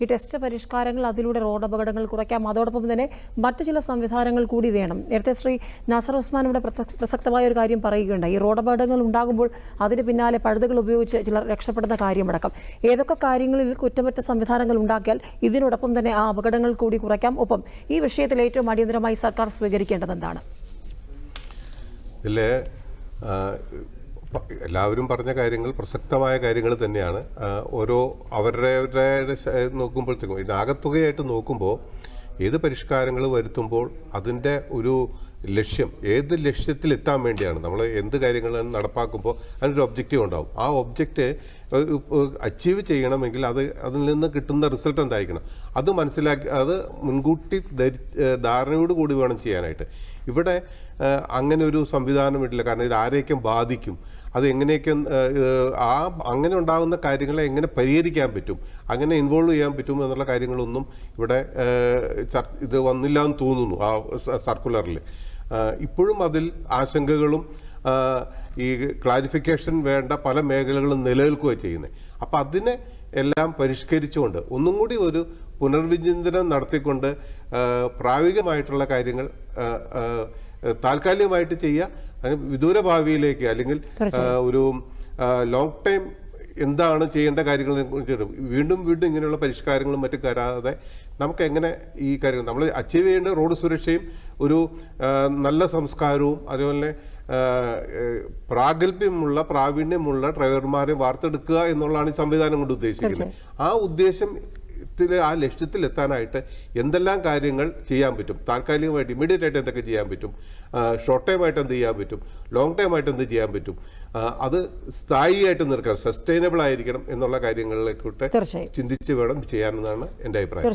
ഈ ടെസ്റ്റ് പരിഷ്കാരങ്ങൾ അതിലൂടെ റോഡ് അപകടങ്ങൾ കുറയ്ക്കാം. അതോടൊപ്പം തന്നെ മറ്റു ചില സംവിധാനങ്ങൾ കൂടി വേണം. നേരത്തെ ശ്രീ നാസർ ഉസ്മാൻ ഇവിടെ പ്രസക്തമായ ഒരു കാര്യം പറയുകയുണ്ടായി. ഈ റോഡ് അപകടങ്ങൾ ഉണ്ടാകുമ്പോൾ അതിന് പിന്നാലെ പഴുതുകൾ ഉപയോഗിച്ച് ചിലർ രക്ഷപ്പെടുന്ന കാര്യമടക്കം. ഏതൊക്കെ കാര്യങ്ങളിൽ കുറ്റമറ്റ സംവിധാനങ്ങൾ ഉണ്ടാക്കിയാൽ ഇതിനോടൊപ്പം തന്നെ ആ അപകടങ്ങൾ കൂടി കുറയ്ക്കാം. ഒപ്പം ഈ വിഷയത്തിൽ ഏറ്റവും അടിയന്തരമായി സർക്കാർ സ്വീകരിക്കേണ്ടത് എന്താണ്? എല്ലാവരും പറഞ്ഞ കാര്യങ്ങൾ പ്രസക്തമായ കാര്യങ്ങൾ തന്നെയാണ്. ഓരോ അവരുടെ നോക്കുമ്പോഴത്തേക്കും ഇത് ആകത്തുകയായിട്ട് നോക്കുമ്പോൾ ഏത് പരിഷ്കാരങ്ങൾ വരുത്തുമ്പോൾ അതിന്റെ ഒരു ലക്ഷ്യം ഏത് ലക്ഷ്യത്തിൽ എത്താൻ വേണ്ടിയാണ്. നമ്മൾ എന്ത് കാര്യങ്ങൾ നടപ്പാക്കുമ്പോൾ അതിനൊരു ഒബ്ജക്റ്റീവ് ഉണ്ടാവും. ആ ഒബ്ജക്റ്റ് അച്ചീവ് ചെയ്യണമെങ്കിൽ അത് അതിൽ നിന്ന് കിട്ടുന്ന റിസൾട്ട് എന്തായിരിക്കണം? അത് മനസ്സിലാക്കി അത് മുൻകൂട്ടി ധരി ധാരണയോട് കൂടി വേണം ചെയ്യാനായിട്ട്. ഇവിടെ അങ്ങനെ ഒരു സംവിധാനം ഇല്ല കാരണം ഇത് ആരെയൊക്കെ ബാധിക്കും. അത് എങ്ങനെയൊക്കെ ആ അങ്ങനെ ഉണ്ടാകുന്ന കാര്യങ്ങളെ എങ്ങനെ പരിഹരിക്കാൻ പറ്റും? അങ്ങനെ ഇൻവോൾവ് ചെയ്യാൻ പറ്റും എന്നുള്ള കാര്യങ്ങളൊന്നും ഇവിടെ ഇത് വന്നില്ല എന്ന് തോന്നുന്നു ആ സർക്കുലറിൽ ഇപ്പോഴും അതിൽ ആശങ്കകളും ഈ ക്ലാരിഫിക്കേഷൻ വേണ്ട പല മേഖലകളും നിലനിൽക്കുക ചെയ്യുന്നത് അപ്പം അതിനെ എല്ലാം പരിഷ്കരിച്ചുകൊണ്ട് ഒന്നും കൂടി ഒരു പുനർവിചിന്തനം നടത്തിക്കൊണ്ട് പ്രാവികമായിട്ടുള്ള പ്രായോഗികമായിട്ടുള്ള കാര്യങ്ങൾ താൽക്കാലികമായിട്ട് ചെയ്യുക അതിന് വിദൂര ഭാവിയിലേക്ക് അല്ലെങ്കിൽ ഒരു ലോങ് ടൈം എന്താണ് ചെയ്യേണ്ട കാര്യങ്ങൾ കുറിച്ച് വീണ്ടും വീണ്ടും ഇങ്ങനെയുള്ള പരിഷ്കാരങ്ങളും മറ്റും കരാതെ നമുക്ക് എങ്ങനെ ഈ കാര്യങ്ങൾ നമ്മൾ അച്ചീവ് ചെയ്യേണ്ട റോഡ് സുരക്ഷയും ഒരു നല്ല സംസ്കാരവും അതുപോലെ പ്രാഗൽഭ്യമുള്ള പ്രാവീണ്യമുള്ള ഡ്രൈവർമാരെ വാർത്തെടുക്കുക എന്നുള്ളതാണ് ഈ സംവിധാനം കൊണ്ട് ഉദ്ദേശിക്കുന്നത്. ആ ഉദ്ദേശം ത്തിൽ ആ ലക്ഷ്യത്തിലെത്താനായിട്ട് എന്തെല്ലാം കാര്യങ്ങൾ ചെയ്യാൻ പറ്റും? താൽക്കാലികമായിട്ട് ഇമ്മീഡിയറ്റ് ആയിട്ട് എന്തൊക്കെ ചെയ്യാൻ പറ്റും? ഷോർട്ട് ടൈം ആയിട്ട് എന്ത് ചെയ്യാൻ പറ്റും? ലോങ് ടൈം ആയിട്ട് എന്ത് ചെയ്യാൻ പറ്റും? അത് സ്ഥായിയായിട്ട് നിൽക്കാൻ സസ്റ്റൈനബിൾ ആയിരിക്കണം എന്നുള്ള കാര്യങ്ങളിലേക്കൂട്ട് ചിന്തിച്ച് വേണം ചെയ്യാനെന്നാണ് എന്റെ അഭിപ്രായം.